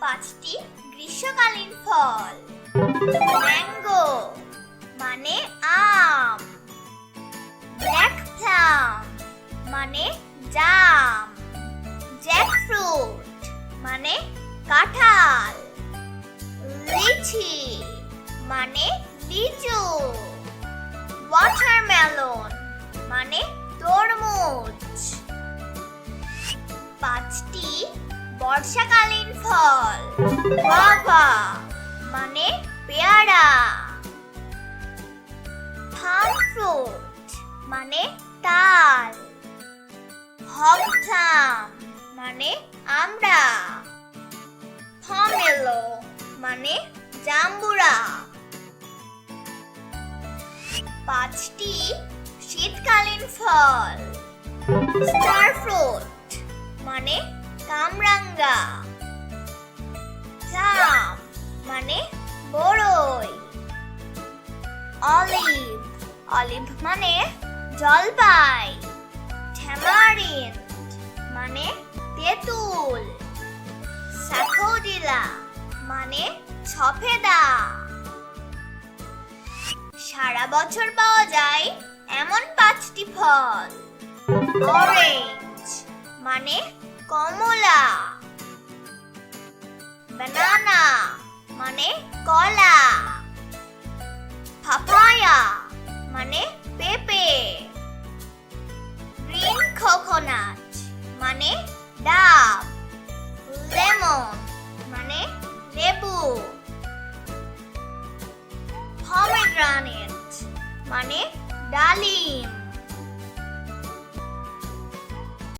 পাঁচটি গ্রীষ্মকালীন ফল। ম্যাঙ্গো মানে আম। ব্ল্যাক প্লাম মানে জাম। জ্যাকফ্রুট মানে কাঁঠাল। লিচি মানে লিচু। ওয়াটারমেলন মানে তরমুজ। বর্ষাকালীন ফল। গুয়াভা মানে পেয়ারা। থাম ফ্রুট মানে তাল। হপথাম মানে আমরা। ফমেলো মানে জাম্বুরা। পাঁচটি শীতকালীন ফল। স্টার ফ্রুট মানে কামরাঙ্গা জাম মানে বড়ই। অলিভ অলিভ মানে জলপাই। ট্যামারিন্ড মানে তেঁতুল। মানে সারা বছর পাওয়া যায় এমন পাঁচটি ফল। অরেঞ্জ মানে কমলা। বানানা মানে কলা। পাপায়া মানে পেঁপে। গ্রিন কোকোনাট মানে ডাব। লেমন মানে লেবু। পমেগ্রানেট মানে ডালিম।